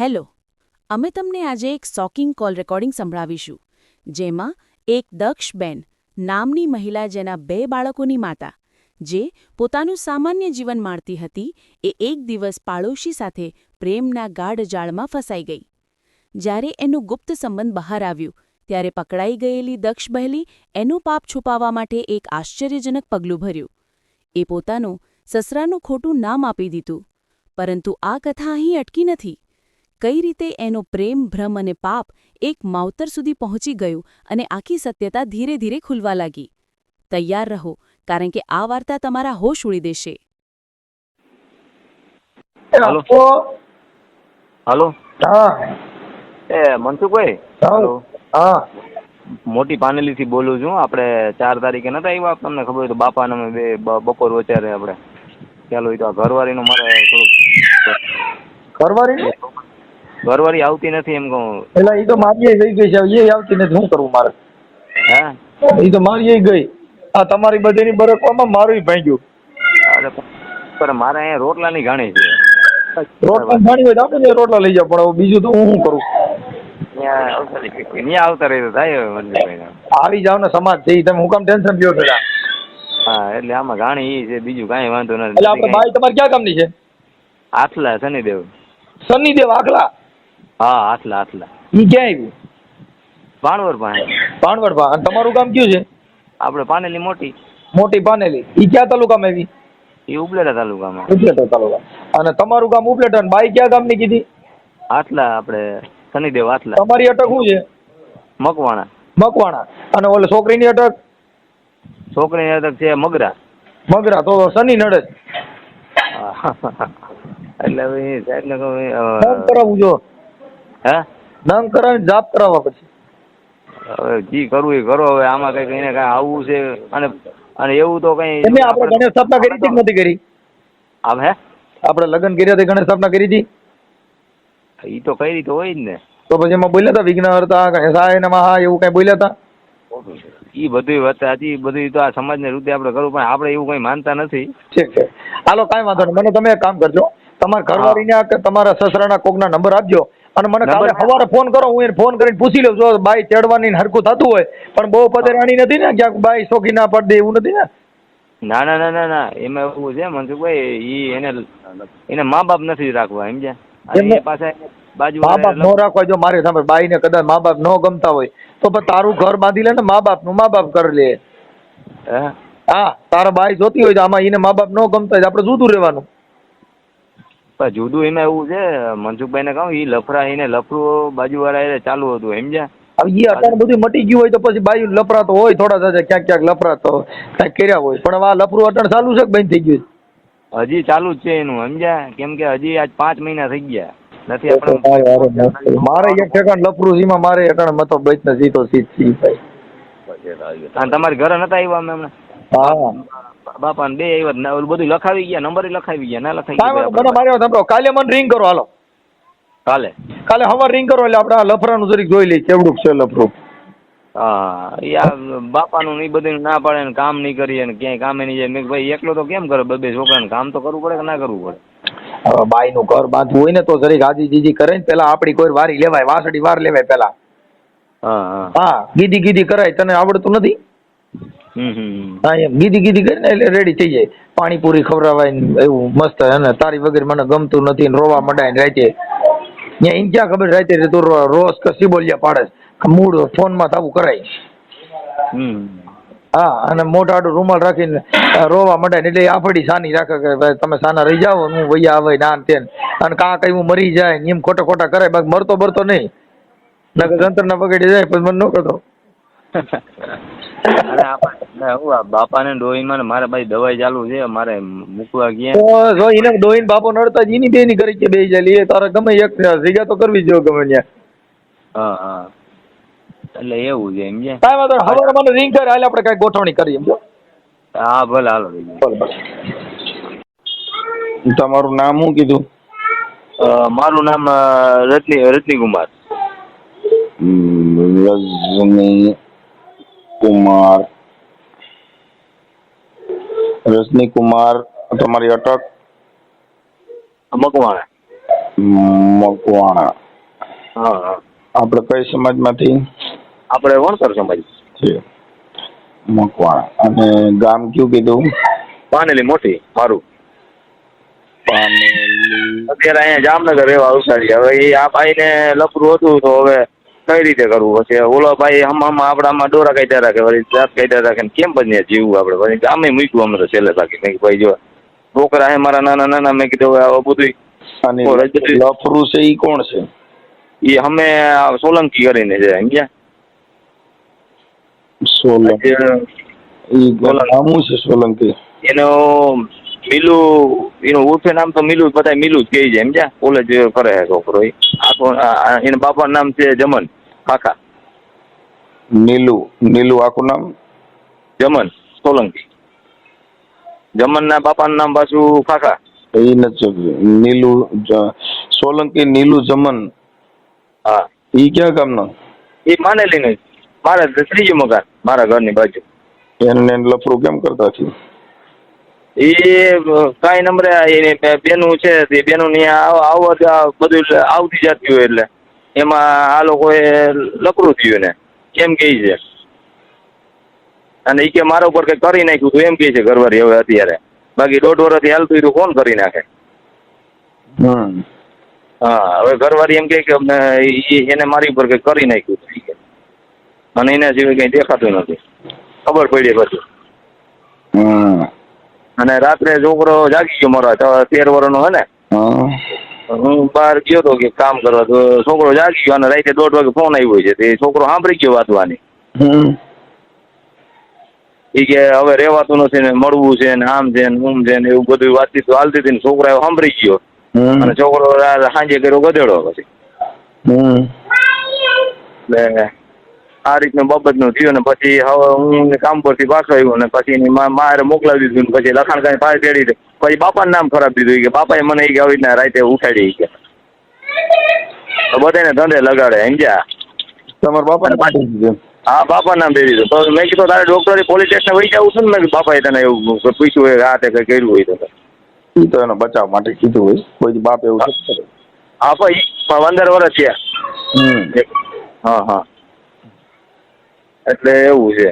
Hello, અમે તમને આજે એક શોકિંગ કોલ રેકોર્ડિંગ સંભળાવીશું, જેમાં એક દક્ષબેન નામની મહિલા જેના બે બાળકોની માતા, જે પોતાનું સામાન્ય જીવન માણતી હતી, એ એક દિવસ પાડોશી સાથે પ્રેમના ગાઢ જાળમાં ફસાઈ ગઈ. જ્યારે એનું ગુપ્ત સંબંધ બહાર આવ્યું, ત્યારે પકડાઈ ગયેલી દક્ષ બહેલી એનું પાપ છુપાવવા માટે એક આશ્ચર્યજનક પગલું ભર્યું. એ પોતાનું સસરાનું ખોટું નામ આપી દીધું, પરંતુ આ કથા અહીં અટકી નથી. કઈ રીતે એનો પ્રેમ ભ્રમ અને પાપ એક માવતર સુધી પહોંચી ગયું અને આખી સત્યતા ધીરે ધીરે ખુલવા લાગી. તૈયાર રહો કારણ કે આ વાર્તા તમારા હોશ ઉડી દેશે. હાલો. હા. એ મનસુખભાઈ? હા. હાલો. હા. મોટી પાનેલીથી બોલું છું. આપણે ચાર તારીખે નતા આવ્યા? તમને ખબર હોય તો બાપાને અમે બે બપોર વચ્ચે આપણે. ચાલો હોય તો આ ઘરવાળીનું મારે થોડુંક ઘરવાળી ઘરવાળી આવતી નથી એમ કહું. એટલે એ તો મારી ગઈ ગઈ છે. એ આવતી નથી. શું કરવું મારે? હા? એ તો મારી ગઈ. આ તમારી બધીની બરકવામાં મારું ભાંગ્યું. પણ મારે અહીંયા રોટલાની ઘાણી છે. રોટલા ઘાણી હોય તો આપણે રોટલા લઈ જાવ પણ બીજું તો હું શું કરું? ત્યાં આવતા રહી. થાય આવી જાવ ને સમાજ છે તમે હું કામ ટેન્શન લ્યો હા એટલે આમાં ઘાણી છે બીજું કાંઈ વાંધો આપણે ભાઈ તમારે ક્યાં કામની છે? આટલા શનિદેવ. શનિદેવ આખલા? હા આટલા આટલા ઈ ક્યાં આવ્યું ભાણવર પાસે. પાણવડ પા અને તમારું ગામ કયું છે? આપણે પાનેલી મોટી. મોટી પાનેલી. ઈ ક્યાં તાલુકામાં આવી? એ ઉપલેટા તાલુકામાં. ઉપલેટા તાલુકા અને તમારું ગામ ઉપલેટા અને બાઈ ક્યાં ગામની કીધી? આટલા આપણે શનિદેવ આટલા તમારી અટક શું છે? મકવાણા. મકવાણા. અને ઓલે છોકરીની અટક? છોકરીની અટક છે મગરા. મગરા. તો શનિ નડે. એટલે કહું એ, અ, જો. હે? નંગ કરાવીને જાપ કરાવવા પછી હવે જી કરવું એ કરો. હવે આમાં કંઈક એને કઈ આવવું છે. અને અને એવું તો કઈ એમને આપણે ગણેશ સ્થાપના કરી હતી નથી કરી? આમ હે? આપણે લગ્ન કર્યા તે ગણેશ સ્થાપના કરી હતી? એ તો કઈ રીતે હોય જ ને. તો પછી એમાં બોલ્યા હતા વિઘ્ન હરતા ગણેશાય નમઃ એવું કઈ બોલ્યા હતા? ઈ બધું વાત સાચી બધું તો આ સમાજને રૂપે આપણે કરવું પણ આપણે એવું કઈ માનતા નથી. ઠીક છે. હાલો કાંઈ વાંધો નહીં. મને તમે એક કામ કરજો. તમારા ઘરવાળીને તમારા સસરાના કોકના નંબર આપજો. અને મને કાલે સવારે ફોન કરો હું એને ફોન કરીને પૂછી લઉં. જો બાઈ ચડવાની હરકું થતું હોય પણ બહુ પધરાણી નથી ને ક્યાંક બાઈ શોખી ના પડ દે એવું નથી ને? ના ના ના ના ના એમાં એવું છે મનસુખભાઈ ઈ એને એને મા બાપ નથી રાખવા એમ એમને- પાછા બાજુ મા બાપ નો રાખવા જો મારે સાંભળ બાઈને કદાચ મા બાપ નો ગમતા હોય તો પણ તારું ઘર બાંધી લે ને મા બાપનું મા બાપ કરી લે. હે? તારા બાઈ જોતી હોય તો આમાં એને મા બાપ નો ગમતા હોય આપણે જુદું રહેવાનું? પણ જુદું એમાં એવું છે મનસુખભાઈ ને કહું એ લફરા એને લફરું બાજુવાળા એને ચાલુ હતું સમજ્યા હવે એ અત્યારે બધું મટી ગયું હોય તો પછી બાજુ લફરા તો હોય થોડા દાદા ક્યાંક ક્યાંક લફરા તો ક્યાંક કર્યા હોય. પણ આ લફરું અટણ ચાલુ છે કે બંધ થઈ ગયું હજી ચાલુ જ છે એનું સમજ્યા કેમ કે હજી આજ પાંચ મહિના થઈ ગયા. નથી આપણે મારે એક ઠેકાણ લફરું સીમાં મારે અટણ મતો બચ ને જીતો સીધ સી ભાઈ તમારી ઘરે નતા આવ્યા અમે હમણાં? હા. બાપા ને બે આવ્યા બધું લખાવી ગયા નંબર લખાવી ગયા ના લખાવી ગયા મને મારે સાંભળો કાલે મને રિંગ કરો હાલો. કાલે? કાલે સવાર રિંગ કરો એટલે આપણે આ લફરાનું જરીક જોઈ લઈએ કેવડું છે લફરું. હા આ બાપાનું ને બધું ના પાડે ને કામ નહીં કરીએ ને ક્યાંય કામે નહીં જાય. મેં ભાઈ એકલો તો કેમ કરે બબે છોકરાને? કામ તો કરવું પડે કે ના કરવું પડે? હવે બાઈનું ઘર બાંધવું હોય ને તો જરીક આજી જીજી કરે ને પેલા આપણી કોઈ વારી લેવાય વાસડી વાર લેવાય પેલા. હા હા. ગીધી ગીધી કરાય તને આવડતું નથી? હા એમ. ગીધી ગીધી કરીને એટલે રેડી થઈ જાય. પાણીપુરી ખવડાવાય ને એવું મસ્ત. અને તારી વગર મને ગમતું નથી ને રોવા મડાય ને રાતે. ત્યાં એને ક્યાં ખબર રાતે તું રોસ કે સિબોલિયા પાડે મૂળ ફોનમાં થાવું કરાય. હા અને મોટાડું રૂમાલ રાખીને રોવા મડાય ને એટલે આફડી સાની રાખે કે ભાઈ તમે સાના રહી જાઓ હું વૈયા આવે ના તેન. અને કા કઈ હું મરી જાય એમ ખોટા ખોટા કરે બાકી મરતો બરતો નહીં. નકર જંતર ના બગડી જાય પછી મને ન કરતો અરે આપણે હું બાપાને ડોહીમાં ને મારે ભાઈ દવાઈ ચાલુ છે મારે મૂકવા ગયા. જો એને ડોહીન બાપો નડતા જ એની બેની કરી કે બે ચાલી એ તારે ગમે એક જગ્યા તો કરવી જો જોઈએ ગમે ત્યાં. હા હા. એટલે એવું છે એમ છે કાંઈ વાંધો નહીં. હવે મને રિંગ કરે હાલે આપણે કાંઈ ગોઠવણી કરીએ એમ હા ભલે હાલો ભલે ભલે તમારું નામ શું કીધું? મારું નામ રત્ની રજની રજની કુમાર રજની કુમાર. રજની કુમાર તમારી અટક? મકવાણા. મકવાણા. હા આપણે કઈ સમાજમાંથી? આપણે વણસર સમાજ. છે મકવાણા. અને ગામ કયું કીધું? પાનેલી મોટી મારું. પાનેલી. અત્યારે અહીંયા જામનગર રહેવા અવસારી. હવે એ આ ભાઈને લપરું હતું તો હવે કઈ રીતે કરવું? પછી ઓલો ભાઈ હમ આપણામાં દોરા કાઢ્યા રાખે વળી જાત કાઢ્યા રાખે ને કેમ બનીએ જીવવું આપણે? પછી ગામે મૂક્યું અમે તો છેલ્લે બાકી. મેં કીધું ભાઈ જો છોકરા હે મારા નાના નાના. મેં કીધું હવે આ બધું અને ઓ, રજત- લફરું છે ઈ કોણ છે? એ અમે આ સોલંકી કરીને છે સમજ્યા? સોલંકી. ઈ સોલંકી. નામું છે સોલંકી? એનો મિલુ એનું ઉર્ફે નામ તો મિલુ બધા મિલુ જ કહે છે સમજ્યા? કોલેજ કરે છે છોકરો એ આખો આ- આ એના બાપાનું નામ છે જમન. કાકા નીલુ નીલુ આખું નામ જમન સોલંકી જમનના બાપાનું નામ પાછું કાકા એ નથી નીલુ સોલંકી નીલુ જમન હા એ ક્યાં ગામનો એ માનેલી નહીં મારા ત્રીજું મકાન મારા ઘરની બાજુ એને લફરું કેમ કરતા થયું એ કાંઈ નંબરે એને બેનું છે તે બેનું ની આવવા જા- બધું આવતી જતી હોય એટલે એમાં આ લોકોએ લકડું થયું ને કેમ કહે છે? અને એ કે મારા ઉપર કંઈક કરી નાખ્યું તું એમ કહે છે ઘરવાળી હવે અત્યારે. બાકી દોઢ વર્ષથી હાલતું હતું કોણ કરી નાખે? હા હવે ઘરવાળી એમ કહે કે અમને એને મારી ઉપર કંઈક કરી નાખ્યું. અને એના સિવાય કંઈ દેખાતું નથી. ખબર પડી પછી. હમ. અને રાત્રે છોકરો જાગી ગયો મારો તેર વર્ષનો હે ને? હા બહાર ગયો તો કે કામ કરવા તો છોકરો જાગી ગયો અને રાતે દોઢ વાગે ફોન આવ્યો છે. તે છોકરો સાંભળી ગયો વાતવાની એ કે હવે રહેવાતું નથી ને મળવું છે ને આમ છે ને ઊમ છે ને એવું બધું વાતચીત હાલતી હતી ને છોકરા સાંભળી ગયો. અને છોકરો સાંજે કર્યો ગધેડો પછી. એટલે આ રીતનું બાબતનું થયું ને પછી હવે હું કામ પરથી પાછો આવ્યો ને પછી એની મારે મોકલાવી દીધું ને પછી લખાણ કાંઈ પાસે તેડી દે. પછી બાપાનું નામ ખરાબ દીધું કે બાપાએ મને એ કે આવી રીતના રાતે ઉઠાડી કે. તો બધાને ધંધે લગાડે સમજ્યા? તમારા બાપાને પાટી દીધું હા બાપા નામ દઈ દીધું. તો મેં કીધું તારે ડોક્ટરે પોલીસ સ્ટેશન વહી જવું છે ને? મેં બાપાએ તને એવું પૂછ્યું હોય કે આ તે કંઈ કર્યું હોય તો એ તો એનો બચાવ માટે કીધું હોય. કોઈ બાપ એવું હા ભાઈ પણ પંદર વર્ષ થયા. હમ. હા હા. એટલે એવું છે.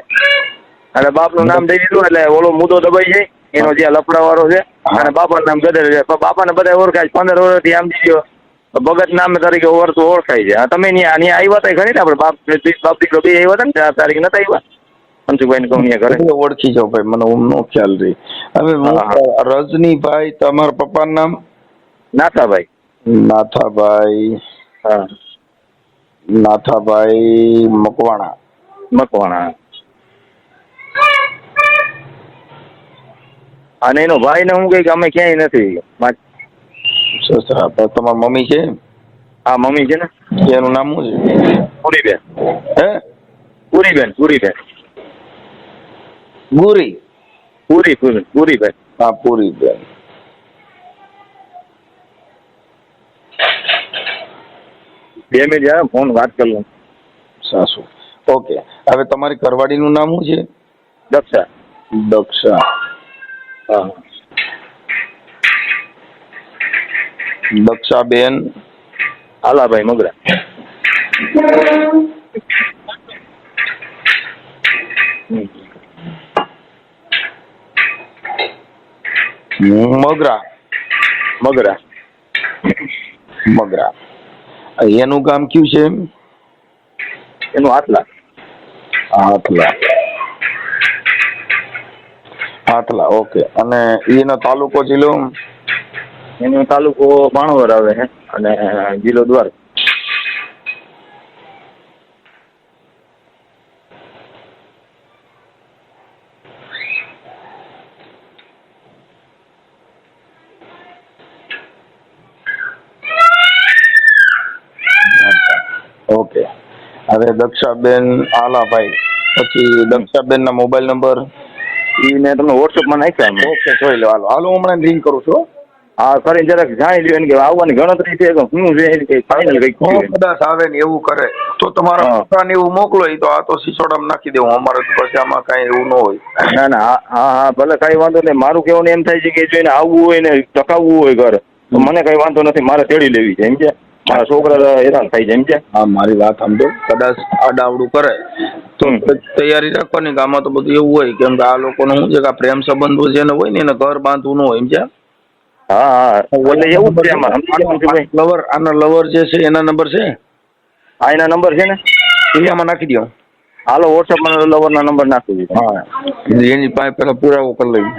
એટલે બાપનું નામ દઈ દીધું એટલે ઓલો મુદ્દો દબાઈ જાય. એનો જે લફડાવાળો છે. અને બાપા નામ ગદર છે. બાપાને બધા ઓળખાય પંદર વર્ષથી આમ દીધો ભગત નામ તરીકે ઓળતું ઓળખાય છે. તમે ત્યાં ત્યાં આવ્યા હતા ખરી ને આપણે? બાપ બાપ દીકરો બે આવ્યા હતા ને? ચાર તારીખ નતા આવ્યા મનસુખભાઈ કહું ઘરે. ઓળખી જાઓ ભાઈ મને નો ખ્યાલ રહી. હવે રજનીભાઈ તમારા પપ્પાનું નામ? નાથાભાઈ. નાથાભાઈ. હા. નાથાભાઈ મકવાણા. મકવાણા. અને એનો ભાઈ ને હું કઈ અમે ક્યાંય નથી. તમારા મમ્મી છે? હા મમ્મી છે ને? એનું નામ શું છે? પુરીબેન. હે? પુરીબેન પુરીબેન. ગુરી પુરી પુરી પુરીબેન. હા પૂરી બેન બે મિનિટ યાર ફોન વાત કરી લઉં. સાસુ. ઓકે. હવે તમારી કરવાડીનું નામ શું છે? દક્ષા. દક્ષા. દક્ષાબેન આલાભાઈ મગરા. મગરા મગરા મગરા. એનું કામ કયું છે એનું આટલા. હાથલા હાથલા ઓકે. અને એનો તાલુકો જિલ્લો? એનો તાલુકો ભાણવર આવે છે અને જિલ્લો દ્વાર ઓકે. હવે દક્ષાબેન આલાભાઈ પછી દક્ષાબેન ના મોબાઈલ નંબર? મેં તમને વોટ્સઅપમાં નાખ્યા ઓકે જોઈ લો હાલો. હાલો હમણાં રિંગ કરું છું હા. કરીને જરાક જાણી લ્યો કે આવવાની ગણતરી છે કે હું છે એની ફાઇનલ કઈ કદાચ આવે ને એવું કરે. તો તમારા પોતાને એવું મોકલો એ તો આ તો સિસોડામાં નાખી દેવું અમારે તો પછી આમાં કાંઈ એવું ન હોય. ના ના હા હા ભલે કાંઈ વાંધો નહીં. મારું કહેવાનું એમ થાય છે કે જો એને આવવું હોય ને ટકાવવું હોય ઘર તો મને કઈ વાંધો નથી મારે તેડી લેવી છે સમજ્યા મારા છોકરા હેરાન થાય છે કે. હા મારી વાત સમજો કદાચ આડાવડું કરે. તો તૈયારી રાખવાની કે આમાં તો બધું એવું હોય કેમ કે આ લોકોને શું છે કે પ્રેમ સંબંધો જેને હોય ને એને ઘર બાંધવું ન હોય એમ હા હા. એટલે એવું છે? લવર આના લવર જે છે એના નંબર છે? આ એના નંબર છે ને? એ આમાં નાખી દો હાલો વોટ્સઅપમાં લવરના નંબર નાખી દીધો હા. એની પાસે પેલા પુરાવો કરી લઈએ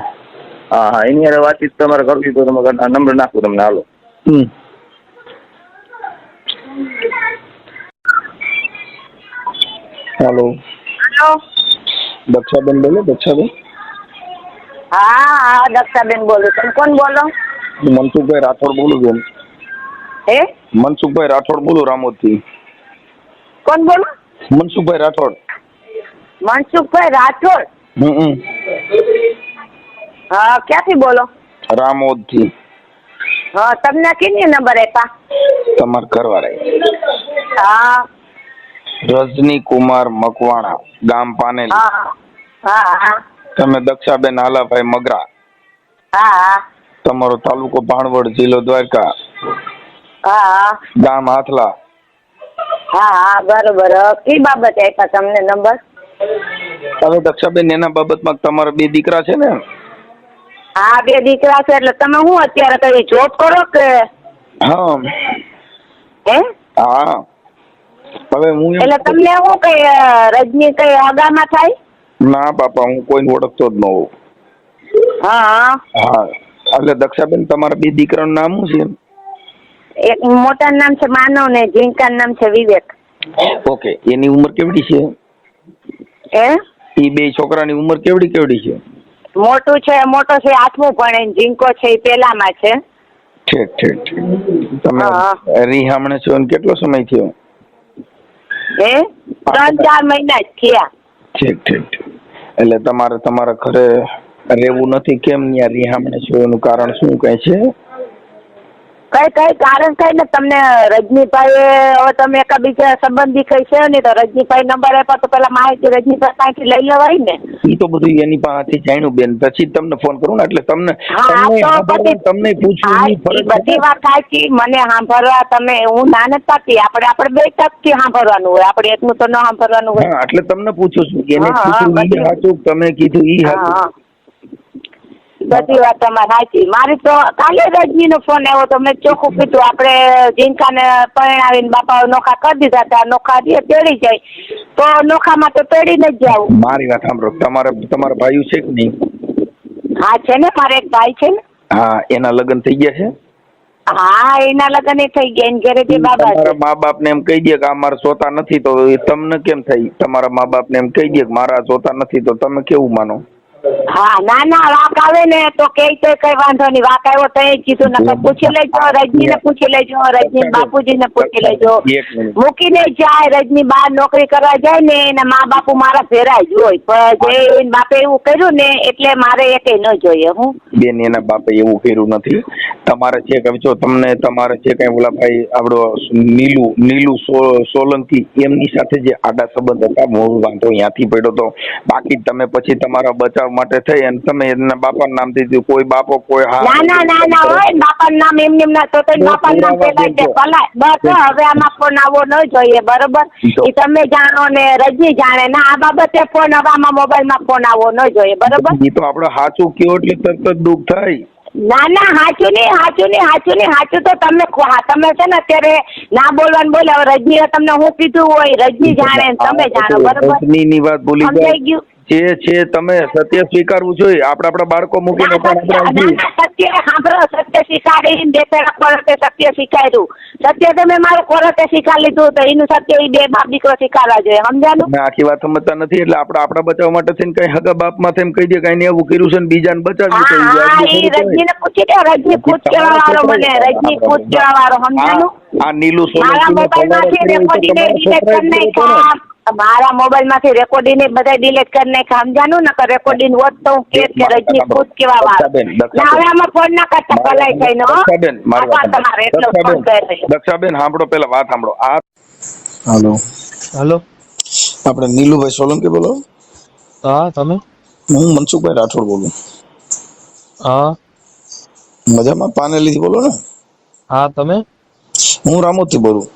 હા હા. એની હારે વાતચીત તમારે કરવી તો તમે નંબર નાખું તમને. હાલો. હમ. હાલો હેલો દક્ષાબેન બોલો દક્ષાબેન હા હા દક્ષાબેન બોલો તમે કોણ બોલો? હું મનસુખભાઈ રાઠોડ બોલું છું. હે? મનસુખભાઈ રાઠોડ બોલું રામોદથી. કોણ બોલો? મનસુખભાઈ રાઠોડ. મનસુખભાઈ રાઠોડ? હમ હમ. હા ક્યાંથી બોલો? રામોદથી. હા તમને કેની નંબર આપ્યા? તમારા ઘરવાળા હા. રજની કુમાર મકવાણા ગામ પાનેલી. હા તમે દક્ષાબેન હાલાભાઈ મગરા. હા તમારો તાલુકો ભાણવડ જિલ્લો દ્વારકા. હા ગામ હાથલા હા હા બરોબર. કઈ બાબતે આપ્યા તમને નંબર? હવે દક્ષાબેન એના બાબતમાં તમારા બે દીકરા છે ને? હા બે દીકરા છે. એટલે તમે હું અત્યારે કઈ જોબ કરો કે? હા. હે. હા હવે હું એટલે તમને કઈ અ, રજની કઈ આગામાં થાય? ના બાપા હું કોઈને ઓળખતો જ ન હોઉં. હા. હા. હા એટલે દક્ષાબેન તમારા બે દીકરાનું નામ શું એક મોટાનું નામ છે માનવ ને ઝીંકાનું નામ છે વિવેક. ઓકે એની ઉંમર કેવડી છે? એ એ બે છોકરાની ઉંમર કેવડી કેવડી છે? મોટું છે મોટો છે આઠમું ભણે જીંકો છે એ પેલામાં છે. ઠીક ઠીક ઠીક તમે. રીહામણે છો અને કેટલો સમય થયો? હે ત્રણ ચાર મહિના થયા. ઠીક ઠીક ઠીક એટલે તમારે તમારા ઘરે રહેવું નથી કેમ ત્યાં રીહામણે છો? એનું કારણ શું કઈ છે? કઈ કઈ કારણ થાય ને તમને રજનીભાઈ હવે તમે એકાબીજા સંબંધી કઈ છે ને તો રજનીભાઈ નંબર આપ્યો તો પેલા માહિતી રજનીભાઈ પાસેથી લઈ લેવાય ને. એ તો બધું એની પાસેથી જાણ્યું બેન. પછી તમને ફોન કરું ને એટલે તમને તમને તમને પૂછવું બધી. વાત સાચી. મને સાંભળવા તમે હું ના નથી પાડતી. આપણે આપણે બે ટકથી સાંભળવાનું હોય. આપણે એકનું તો ન સાંભળવાનું હોય. એટલે તમને પૂછું છું. કે એને સાચું તમે કીધું એ હા હા. બધી વાત તમારી સાચી. મારી તો કાલે રજનીનો ફોન આવ્યો તો મેં ચોખ્ખું કીધું આપણે જીંકાને પરણાવીને બાપા નોખા કરી દીધા હતા નોખા જે તેડી જાય. તો નોખામાં તો તેડીને જ જાવ મારી વાત સાંભળો. તમારે તમારા ભાઈ છે કે નહીં? હા છે ને મારે એક ભાઈ છે ને. હા એના લગ્ન થઈ ગયા છે? હા એના લગ્ન થઈ ગયા એને ઘરે જે બાબા તમારા મા બાપ ને એમ કહી દે કે આ મારા જોતા નથી તો તમને કેમ થઈ તમારા મા બાપ ને એમ કહી દે કે મારા સોતા નથી તો તમે કેવું માનો? હા ના ના વાક આવે ને તો કે તો કઈ વાંધો નહીં. વાક આવ્યો તો એ કીધું નકર પૂછી લેજો રજનીને પૂછી લેજો રજની બાપુજીને પૂછી લેજો. મૂકીને જાય રજની બહાર નોકરી કરવા જાય ને એના મા બાપુ મારા ભેરા જ હોય. પણ જે એના બાપે એવું કર્યું ને એટલે મારે એકે ન જોઈએ હું. બેન એના બાપે એવું કર્યું નથી. તમારે જે કઈ જો તમને તમારે જે કઈ ઓલા ભાઈ આપડો નીલુ નીલુ સોલંકી એમની સાથે જે આડા સંબંધ હતા મૂળ વાંધો ત્યાંથી પડ્યો તો. બાકી તમે પછી તમારા બચાવ માટે થઈ અને તમે એના બાપાનું નામ દીધું. કોઈ બાપો કોઈ હા. ના ના ના ના હોય બાપાનું નામ એમ એમ ના તો બાપાનું નામ પેલા છે ભલાય. બસ હવે આમાં ફોન આવો ન જોઈએ બરોબર? એ તમે જાણો ને રજી જાણે. ના આ બાબતે ફોન હવે આમાં મોબાઈલમાં ફોન આવો ન જોઈએ બરોબર? એ તો આપણે સાચું કયો એટલે તરત જ દુઃખ થાય. ના ના હાચું નહીં હાચું નહીં હાચું નહીં હાચું તો તમે હા, તમે છે ને અત્યારે ના બોલવાનું બોલે હવે રજની તમને હું કીધું હોય રજની જાણે તમે જાણો બરોબર? ની વાત ભૂલી ગયું? જે છે તમે સત્ય સ્વીકારવું જોઈએ. આપણે આપણા બાળકો મૂકીને પણ સત્ય- ના, સત્ય સ્વીકારી સત્ય શીખાડી કોર્ટે સત્ય સ્વીકાર્યું. સત્ય તમે મારું કોર્ટે સ્વીકાર લીધું તો એનું સત્ય એ બે બાપ દીકરો સ્વીકારવા જોઈએ. સમજાનું આખી વાત સમજતા નથી એટલે આપણે આપણા બચાવ માટે થઈને કઈ હગા બાપમાં થઈને કહી દે કઈ એવું કર્યું છે ને બીજાને બચાવ્યું છે રજની ને પૂછી દે રજની ખુદ કેવા વાળો મને રજની ખુદ કેવા વાળો સમજાનું આ- નીલુ મારા મોબાઈલમાંથી રેકોર્ડિંગ ડિલીટ કરી નાખ્યા મારા મોબાઈલમાંથી રેકોર્ડિંગ બધા ડિલીટ કરી નાખે સમજાનું ને રેકોર્ડિંગ હોત તો હું કેસ કે રજી ખુદ કેવા. ના હવે આમાં ફોન ના કરતા ભલાઈ થઈને હો. વાત તમારે એટલો સાંભળો. ફોન કર્યો દક્ષાબેન, સાંભળો પેલા વાત સાંભળો. આ હાલો. હાલો. આપણે નીલુભાઈ સોલંકી બોલો. હા તમે? હું મનસુખભાઈ રાઠોડ બોલું. હા. મજામાં? પાનેલીથી બોલો ને? હા તમે? હું રામોથી બોલું.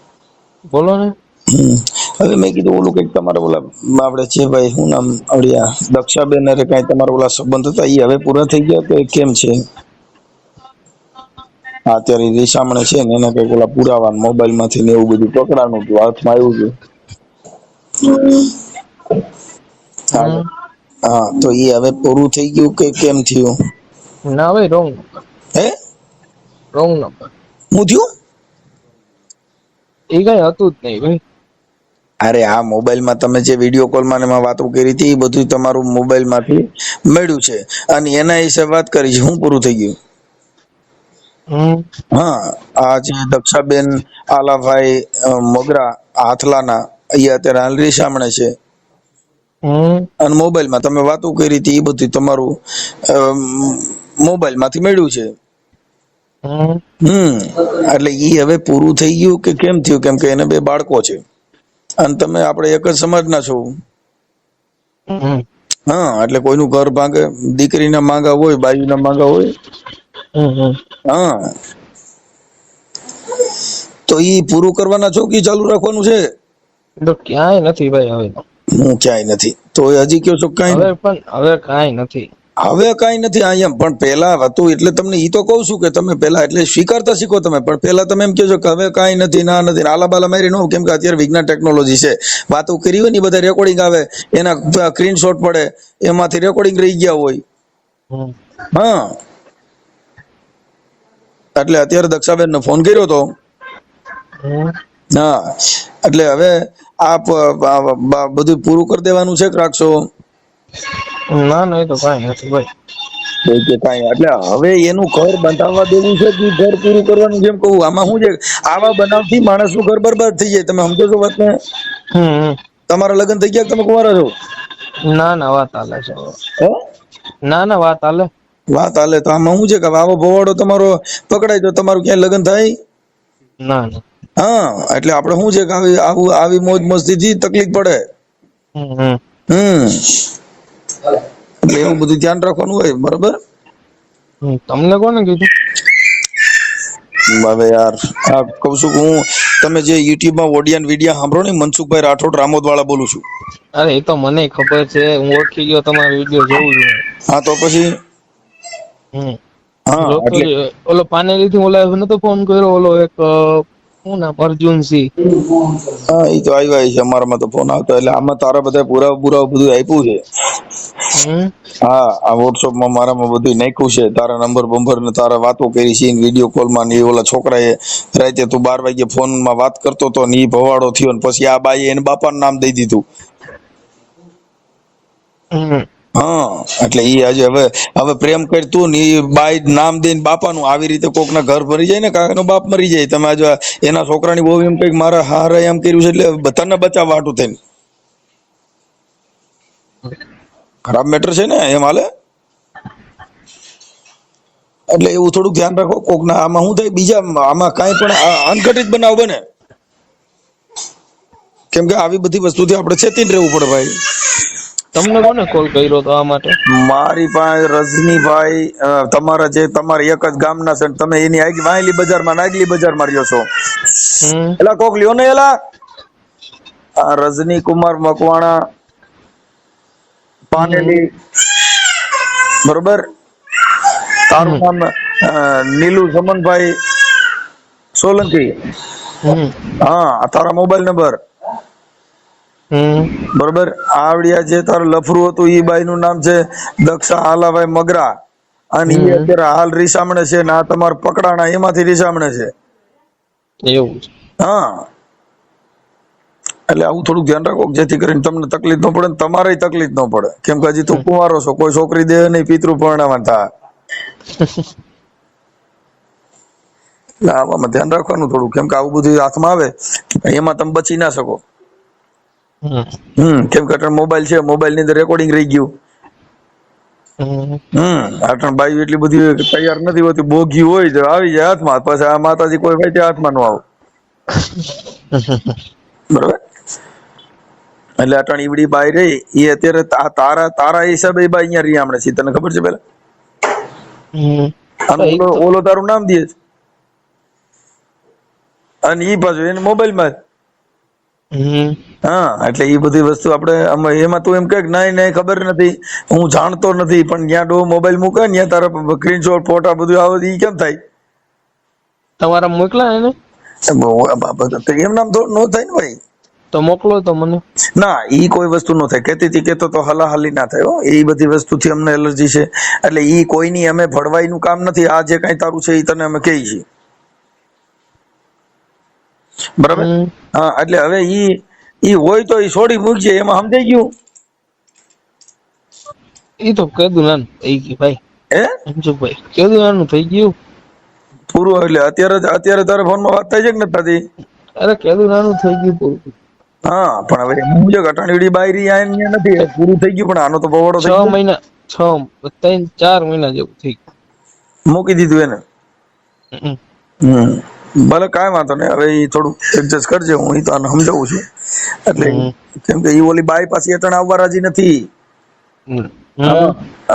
બોલો ને. હમ. હવે મેં કીધું ઓલું કંઈક તમારા ઓલા આપણે છે ભાઈ હું નામ? આવડ્યા દક્ષાબેન અરે કઈ તમારા ઓલા સંબંધ હતા? એ હવે પૂરા થઈ ગયા કે કેમ છે? હા અત્યારે રીસામણે છે ને એના કંઈક ઓલા પુરાવા મોબાઈલમાંથી ને એવું બધું પકડાનું હતું હાથમાં આવ્યું છે હા હા તો એ હવે પૂરું થઈ ગયું કે કેમ થયું? ના ભાઈ રોંગ. હે? Wrong number. હું થયું? એ કઈ હતું જ નહીં ભાઈ. અરે આ મોબાઈલમાં તમે જે વીડિયો કોલમાં એમાં વાતો કરી હતી એ બધું તમારું મોબાઈલમાંથી મળ્યું છે. અને એના વિશે વાત કરી છે. હું પૂરું થઈ ગયું? હા આ જે દક્ષાબેન આલાભાઈ મોગરા હાથલાના એ અત્યારે હાલરી સામણે છે. અને મોબાઈલમાં તમે વાતો કરી હતી એ બધું તમારું મોબાઈલમાંથી મળ્યું છે. હમ. એટલે ઈ હવે પૂરું થઈ ગયું કે કેમ થયું? કેમ કે એને બે બાળકો છે. અને તમે આપણે એક જ સમાજના છો. હા એટલે કોઈનું ઘર ભાંગે દીકરીના માંગા હોય બાયુના માંગા હોય. હા. તો ઈ પૂરું કરવાના છો કે ચાલુ રાખવાનું છે? તો ક્યાંય નથી ભાઈ હવે. હું ક્યાંય નથી. તો એ હજી કયો છો કાંઈ હવે પણ હવે કાંઈ નથી. હવે કાંઈ નથી અહીંયા પણ પહેલા હતું એટલે તમને ઈ તો કહું છું કે તમે પહેલા એટલે સ્વીકારતા શીખો તમે. પણ પહેલા તમે એમ કેજો કે હવે કાંઈ નથી ના નથી આલાબાલા મારી ન કેમ કે અત્યારે વિજ્ઞાન ટેકનોલોજી છે. વાતો કરી હોય ને બધા રેકોર્ડિંગ આવે. એના સ્ક્રીનશોટ પડે. એમાંથી રેકોર્ડિંગ રહી ગયા હોય. હા. એટલે અત્યારે દક્ષાબેન ફોન કર્યો તો. હા. એટલે હવે આપ બધું પૂરું કરી દેવાનું છે કે રાખશો ના ના એ તો કાંઈ નથી ભાઈ. કે કાંઈ એટલે હવે એનું ઘર બંધાવવા દેવું છે કે ઘર પૂરું કરવાનું જેમ કહું. આમાં શું છે? આવા બનાવથી માણસનું ઘર બરબાદ થઈ જાય. તમે સમજો છો વાતને? તમારા લગ્ન થઈ ગયા તમે કુંવારા છો? ના ના વાત હાલે છે? ના ના વાત હાલે. વાત હાલે તો આમાં શું છે કે આવો ભવાડો તમારો પકડાય તો તમારું ક્યાંય લગ્ન થાય? ના ના. હા એટલે આપણે શું છે કે આવી આવું આવી મોજ મસ્તીથી તકલીફ પડે? હમ. એટલે એવું બધું ધ્યાન રાખવાનું હોય બરોબર? તમને કોને કીધું? હવે યાર આ કહું છું હું તમે જે યુટ્યુબમાં ઓડિયન વિડિયા સાંભળો ને મનસુખભાઈ રાઠોડ રામોદ વાળા બોલું છું. અરે એ તો મને ખબર છે હું ઓળખી ગયો તમારો વીડિયો જોઉં છું. હા તો પછી? હમ. હા એટલે ઓલો પાનેલી થી ઓલા નતો ફોન કર્યો ઓલો એક શું નામ અર્જુનસિંહ. હા એ તો આવ્યા છે અમારામાં તો ફોન આવતો એટલે આમાં તારા બધા પુરાવા પુરાવા બધું આપ્યું છે. હા આ વોટ્સઅપમાં મારામાં બધું નાખ્યું છે. તારા નંબર બંબર ને તારા વાતો કરી છે વીડિયો કોલમાં ને ઓલા છોકરાએ રાતે તું બાર વાગે ફોનમાં વાત કરતો તો ને ઈ ભવાડો થયો ને પછી આ બાઈએ એને બાપાનું નામ દઈ દીધું. હા એટલે ઈ આજે હવે હવે પ્રેમ કરતું ને ઈ બાઈ નામ દઈને બાપાનું આવી રીતે કોકના ઘર ભરી જાય ને કાકાનો બાપ મરી જાય. તમે આજે એના છોકરાની બહુ એમ કંઈક મારા હારે એમ કર્યું છે એટલે બધાને બચાવવા હાટું થઈને. ખરાબ મેટર છે ને એમ હાલે? એટલે એવું થોડુંક ધ્યાન રાખો કોકના આમાં શું થાય બીજા આમાં કાંઈ પણ અનઘટિત બનાવ બને. કેમ કે આવી બધી વસ્તુથી આપણે ચેતીને રહેવું પડે ભાઈ. તમને કોને કોલ કર્યો તો આ માટે? મારી પાસે રજનીભાઈ તમારા જે તમારા એક જ ગામના છે તમે એની આગલી વાયલી બજારમાં નાગલી બજારમાં રહ્યો છો. એલા કોક લ્યો ને એલા? આ રજની કુમાર મકવાણા પાનેલી. બરોબર? તારું નામ નીલુ સમનભાઈ સોલંકી. હા તારા મોબાઈલ નંબર. બરોબર? આવડિયા જે તારું લફરું હતું ઈ બાઈ નું નામ છે દક્ષા હાલાભાઈ મગરા. અને ઈ અત્યારે હાલ રીસામણે છે ને આ તમારા પકડાણા એમાંથી રીસામણે છે. એવું હા. એટલે આવું થોડુંક ધ્યાન રાખો જેથી કરીને તમને તકલીફ ન પડે તમારે તકલીફ ન પડે. કેમ કે હજી તો કુંવારો છો કોઈ છોકરી દે નહીં પિતૃ પરણાવવા થાય. આવામાં ધ્યાન રાખવાનું થોડું કેમ કે આવું બધું હાથમાં આવે એમાં તમે બચી ના શકો. હમ. કેમ કે અત્યારે મોબાઈલ છે મોબાઈલની અંદર રેકોર્ડિંગ રહી ગયું. હમ. આટણ બાઈ એટલી બધી તૈયાર નથી હોતી બોગી હોય તો આવી જાય હાથમાં પછી આ માતાજી કોઈ ભાઈ હાથમાં નો આવે. બરોબર? એટલે અટણ ઈવડી બાઈ રહી એ અત્યારે તારા તારા હિસાબે બા અહીંયા રહી આપણે છીએ તને ખબર છે પેલા? ઓલો ઓલો તારું નામ દે અને ઈ પાછું એને મોબાઈલમાં જ હા એટલે એ બધી વસ્તુ આપણે એમાં તું એમ કે નહીં નહીં ખબર નથી. હું જાણતો નથી પણ જ્યાં ડો મોબાઈલ મૂકે ને ત્યાં તારા સ્ક્રીનશોટ ફોટા બધું આવે એ કેમ થાય? તમારા મોકલા એને? એમ નામ તો નો થાય ને ભાઈ. તો મોકલો તો મને. ના ઈ કોઈ વસ્તુ નો થાય. કેતી હતી કેતો તો હલાહલી ના થાય હો. એ બધી વસ્તુથી અમને એલર્જી છે. એટલે ઈ કોઈની અમે ભળવાઈનું કામ નથી. આ જે કાંઈ તારું છે એ તને અમે કહી છીએ. બરાબર? હા એટલે હવે ઈ ઈ હોય તો ઈ છોડી મૂકજે એમાં સમજાઈ ગયું? ઈ તો કેદું નાનું થઈ ગયું ભાઈ. હે? ભાઈ. કેદું નાનું થઈ ગયું. પૂરું એટલે અત્યારે અત્યારે તારે ફોનમાં વાત થાય છે કે નથી થતી? અરે કેદું નાનું થઈ ગયું પૂરું. હા પણ હવે એમાં જો છે ઘટાણીડી બાયરી આ નથી પૂરું થઈ ગયું પણ આનો તો બવડો છ થઈ ગયો. મહિના છ ત્રણ ચાર મહિના જેવું થઈ મૂકી દીધું એને? હમ. ભલે કાંઈ વાંધો નહીં હવે એ થોડું એડજસ્ટ કરજે હું ઈ તો આને સમજાવું છું. એટલે કેમ કે ઈ ઓલી બાઈ પાસે અટણ આવવા રાજી નથી.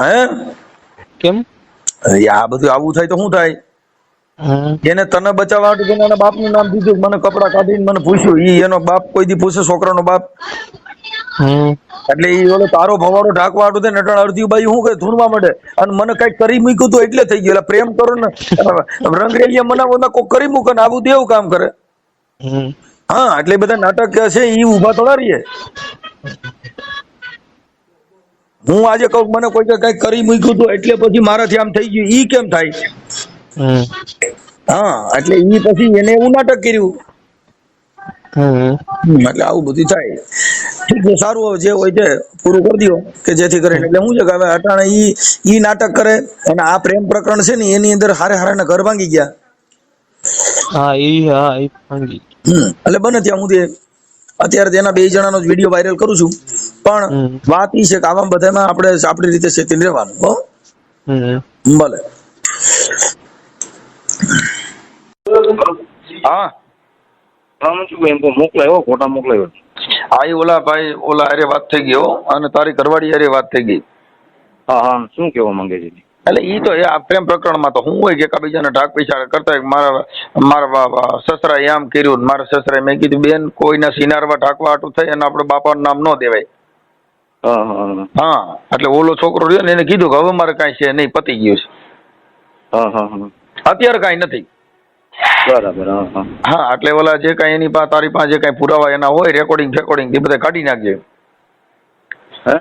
હે. કેમ? આ બધું આવું થાય તો શું થાય. એને તને બચાવવા માટે તેને એના બાપનું નામ દીધું મને કપડા કાઢીને મને પૂછ્યું ઈ એનો બાપ કોઈ દી પૂછે છોકરાનો બાપ? એટલે ઈ ઓલો તારો ભવાડો ઢાંકવા હાટુ થઈને નટણ અડધી બાજુ હું કે ધૂનમાં મળે અને મને કંઈક કરી મૂક્યું તું એટલે થઈ ગયું. એટલે પ્રેમ કરો ને. રંગરેલિયા મનાવો કોક કરી મૂકે ને આવું દેવું કામ કરે. હા એટલે બધા નાટક છે ઈ ઊભા થોડા રહીએ. હું આજે કહું મને કોઈ કંઈક કરી મૂક્યું તો એટલે પછી મારાથી આમ થઈ ગયું. ઈ કેમ થાય. હા. એટલે ઈ પછી એને એવું નાટક કર્યું. એટલે આવું બધું થાય. ઠીક છે સારું જે હોય તે પૂરું કરી દો કે જેથી કરીને એટલે હું છે કે હવે અટાણે ઈ ઈ નાટક કરે અને આ પ્રેમ પ્રકરણ છે ને એની અંદર હારે હારે ઘર ભાંગી ગયા. હા ઈ હા ઈ ભાંગી એટલે બને ત્યાં સુધી અત્યારે તેના બે જણાનો જ વીડિયો વાયરલ કરું છું. પણ વાત ઈ છે કે આવા બધામાં આપણે આપણી રીતે સેતી રહેવાનું હો. ભલે. હા. શું એમ તો મોકલાયો ફોટા મોકલાયો આ ઈ ઓલા ભાઈ ઓલા અરે વાત થઈ ગઈ હો અને તારી ઘરવાળી અરે વાત થઈ ગઈ. હા હા શું કહેવા માંગે છે એટલે એ તો એ આ પ્રેમ પ્રકરણમાં તો હું હોય કે એકબીજાને ઢાક કરતા હોય મારા મારા સસરાએ આમ કર્યું મારા સસરાએ મેં કીધું બેન કોઈના સિનારવા ઢાકવા આટું થાય અને આપણે બાપાનું નામ ન દેવાય. હા હા હા. હા એટલે ઓલો છોકરો રહ્યો ને એને કીધું કે હવે મારે કાંઈ છે નહીં પતી ગયું છે. હા હા હા. અત્યારે કાંઈ નથી. બરાબર હા હા. એટલે ઓલા જે કાંઈ એની પાસે તારી પાસે જે કાંઈ પુરાવા એના હોય રેકોર્ડિંગ ફેકોર્ડિંગ એ બધા કાઢી નાખજે. હે?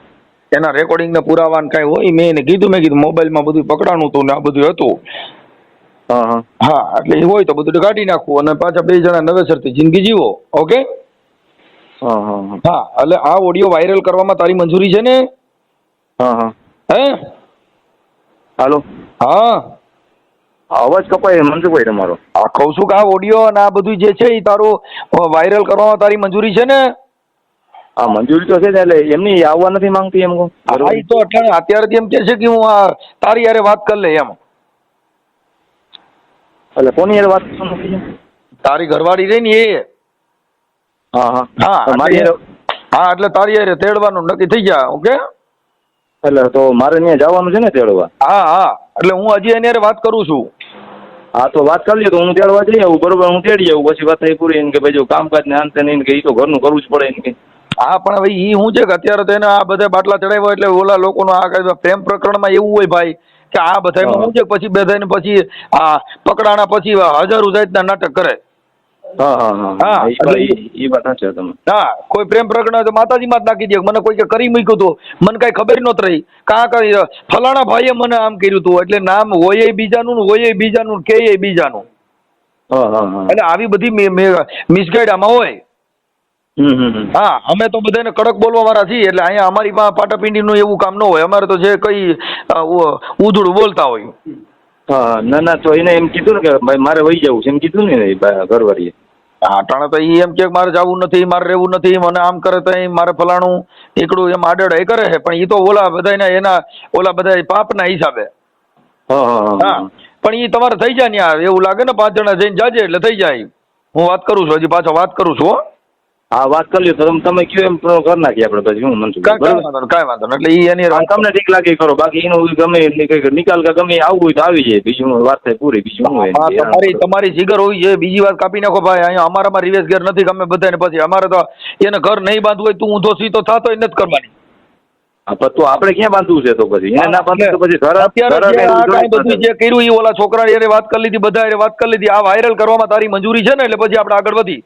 એના રેકોર્ડિંગ ને પુરાવા ને કાંઈ હોય મેં એને કીધું મેં કીધું મોબાઈલમાં બધું પકડાણું હતું ને આ બધું હતું. હા હા. હા એટલે એ હોય તો બધું કાઢી નાખવું અને પાછા બે જણા નવેસરથી જિંદગી જીવો ઓકે? હા હા હા. હા એટલે આ ઓડિયો વાયરલ કરવામાં તારી મંજૂરી છે ને? હા હા. હે? હાલો. હા. અવાજ કપાય મનસુખભાઈ તમારો. આ કહું છું કે આ ઓડિયો અને આ બધું જે છે એ તારું વાયરલ કરવામાં તારી મંજૂરી છે ને? હા મંજૂરી તો છે ને એટલે એમની આવવા નથી માંગતી એમ કહું તો એટલે અત્યારેથી એમ કે છે કે હું આ તારી હારે વાત કરી લે એમ. એટલે કોની યાર વાત કરવા તારી ઘરવાળી રહી ને એ. હા હા. હા મારી એટલે- હા એટલે તારી હારે તેડવાનું નક્કી થઈ જાય ઓકે? એટલે તો મારે ત્યાં જવાનું છે ને તેડવા? હા હા એટલે હું હજી એની વાત કરું છું. હા તો વાત કરી લે તો હું તેડવા જઈ આવું બરોબર હું તેડી આવું પછી વાત થઈ પૂરી એને કે ભાઈ જો કામકાજ ને અંતે નહીં કે એ તો ઘરનું કરવું જ પડે એને કે. હા પણ હવે એ શું છે કે અત્યારે તો એને આ બધા બાટલા ચડાવ્યા એટલે ઓલા લોકોનો આ પ્રેમ પ્રકરણમાં એવું હોય ભાઈ કે આ બધામાં શું છે પછી બધાને પછી આ પકડાણા પછી હજારો જાતના નાટક કરે. કોઈ પ્રેમ પ્રકરણ તો માતાજીમાં જ નાખી દે. મને કોઈ કરી મૂક્યું હતું મને કઈ ખબર નહોતી રહી. કા કરી ફલાણા ભાઈએ મને આમ કર્યું હતું એટલે નામ હોય બીજાનું ને હોય બીજાનું કે બીજાનું. હા હા હા. એટલે આવી બધી મિસગાઈડ આમાં હોય. હા અમે તો બધાને કડક બોલવા વાળા છીએ. એટલે અહીંયા અમારી પાસે પાટાપિંડીનું એવું કામ ન હોય. અમારે તો જે કઈ ઉધળું ઉધડું બોલતા હોય. હા. ના ના તો એને એમ કીધું ને કે ભાઈ મારે વહી જવું છે એમ કીધું ને ઘરવાળીએ. હા ટાણે તો એ એમ કે મારે જવું નથી મારે રહેવું નથી મને આમ કરે તો મારે ફલાણું એકડું એમ આડેડ એ કરે છે પણ એ તો ઓલા બધા એના ઓલા બધા પાપના હિસાબે. હા પણ એ તમારે થઈ જાય ને એવું લાગે ને પાંચ જણા જઈને જાજે એટલે થઈ જાય. હું વાત કરું છું હજી પાછો વાત કરું છું હો. હા વાત કરી લ્યો તો તમે કયો એમ કરી નાખીએ આપણે પછી હું મનસુખ કાંઈ વાંધો કાંઈ વાંધો એટલે ઈ એની તમને ઠીક લાગે એ કરો બાકી એનું ગમે એટલી કઈ નિકાલ કે ગમે આવું હોય તો આવી જાય. બીજું વાત થાય પૂરી બીજું હું તમારી તમારી જીગર હોવી જોઈએ. બીજી વાત કાપી નાખો ભાઈ. અહીંયા અમારામાં રિવેશ ઘેર નથી ગમે બધાને પછી. અમારે તો એને ઘર નહીં બાંધવું હોય તું ઊંધો સીધો થતો નથી કરવાની. હા, તો આપણે ક્યાં બાંધવું છે તો પછી? એને ના બાંધવું તો પછી ઘર અત્યારે બધું જે કર્યું એ ઓલા છોકરા એને વાત કરી લીધી બધા એને વાત કરી લીધી. આ વાયરલ કરવામાં તારી મંજૂરી છે ને એટલે પછી આપણે આગળ વધી.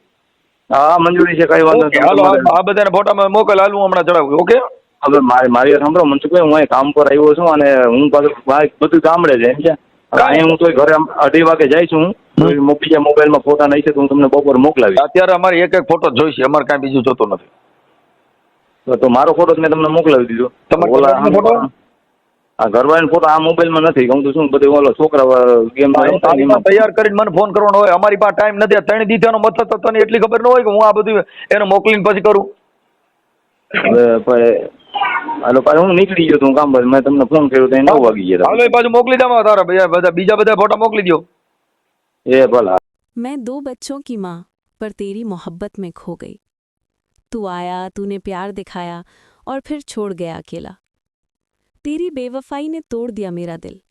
હા મંજૂરી છે કઈ વાંધો નહીં. હાલો આ બધાને ફોટામાં મોકલ હાલું હમણાં ચડાવું ઓકે? હવે મારી મારી સાંભળો મનસુખભાઈ હું અહીં કામ પર આવ્યો છું અને હું પાછું બધું ગામડે છે એમ છે હવે અહીં હું તો ઘરે અઢી વાગે જાય છું બીજા મોબાઈલમાં ફોટા નહીં છે તો હું તમને બપોર મોકલાવી અત્યારે અમારે એક એક ફોટો જોઈશે અમારે કાંઈ બીજું જોતો નથી. તો- તો મારો ફોટો મેં તમને મોકલાવી દીધો. તમારો ફોટો? આ ઘરવાળાનો ફોટો આ મોબાઈલમાં નથી હું તો શું બધું ઓલો છોકરા ગેમ તારીખમાં તૈયાર કરીને મને ફોન કરવાનો હોય અમારી પાસે ટાઈમ નથી આ ત્રણ દીધાનો મથત હતો તને એટલી ખબર ન હોય કે હું આ બધું એને મોકલીને પછી કરું હાલો પાછું હું નીકળી ગયો તો હું કામ પર મેં તમને ફોન કર્યો તો એ નવ વાગી ગયા હાલો એ પાછું મોકલી દો તારા બીજા બધા બીજા બધા ફોટા મોકલી દો એ ભલા मैं दो बच्चों की माँ पर तेरी मोहब्बत में खो गई तू आया तूने प्यार दिखाया और फिर छोड़ गया अकेला तेरी बेवफाई ने तोड़ दिया मेरा दिल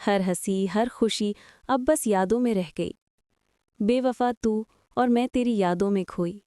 हर हंसी हर खुशी अब बस यादों में रह गई बेवफा तू और मैं तेरी यादों में खोई